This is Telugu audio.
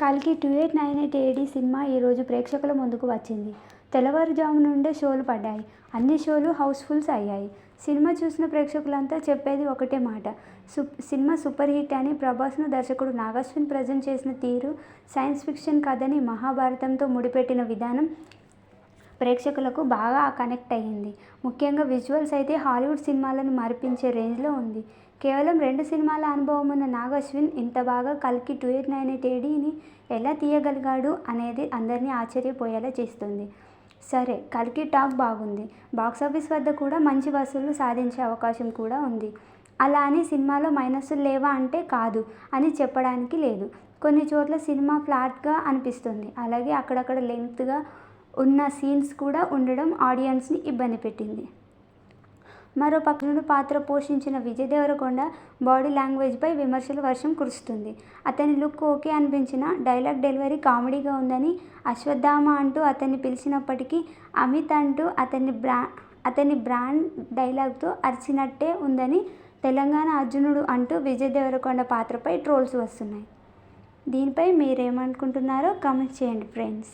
కల్కి two eight nine eight AD cinema ఈరోజు ప్రేక్షకుల ముందుకు వచ్చింది. తెల్లవారుజాము నుండే షోలు పడ్డాయి. అన్ని షోలు హౌస్ఫుల్స్ అయ్యాయి. సినిమా చూసిన ప్రేక్షకులంతా చెప్పేది ఒకటే మాట. సు సినిమా సూపర్ హిట్ అని ప్రభాస్ను దర్శకుడు నాగశ్విన్ ప్రజెంట్ చేసిన తీరు సైన్స్ ఫిక్షన్ కథని మహాభారతంతో ముడిపెట్టిన విధానం ప్రేక్షకులకు బాగా కనెక్ట్ అయ్యింది. ముఖ్యంగా విజువల్స్ అయితే హాలీవుడ్ సినిమాలను మరిపించే రేంజ్లో ఉంది. కేవలం రెండు సినిమాల అనుభవం ఉన్న నాగ్ అశ్విన్ ఇంత బాగా కల్కి టూ ఎయిట్ నైన్ ఎయిట్ ఏడీని ఎలా తీయగలిగాడు అనేది అందరినీ ఆశ్చర్యపోయేలా చేస్తుంది. సరే కల్కి టాక్ బాగుంది. బాక్సాఫీస్ వద్ద కూడా మంచి వసూళ్ళు సాధించే అవకాశం కూడా ఉంది. అలా అని సినిమాలో మైనస్లు లేవా అంటే కాదు అని చెప్పడానికి లేదు. కొన్ని చోట్ల సినిమా ఫ్లాట్గా అనిపిస్తుంది. అలాగే అక్కడక్కడ లెంగ్త్గా ఉన్న సీన్స్ కూడా ఉండడం ఆడియన్స్ని ఇబ్బంది పెట్టింది. మరో పక్కన పాత్ర పోషించిన విజయ్ దేవరకొండ బాడీ లాంగ్వేజ్పై విమర్శల వర్షం కురుస్తుంది. అతని లుక్ ఓకే అనిపించిన డైలాగ్ డెలివరీ కామెడీగా ఉందని అశ్వత్థామ అంటూ అతన్ని పిలిచినప్పటికీ అమిత్ అంటూ అతన్ని బ్రా అతని బ్రాండ్ డైలాగ్తో అరిచినట్టే ఉందని తెలంగాణ అర్జునుడు అంటూ విజయ్ దేవరకొండ పాత్రపై ట్రోల్స్ వస్తున్నాయి. దీనిపై మీరేమనుకుంటున్నారో కామెంట్ చేయండి ఫ్రెండ్స్.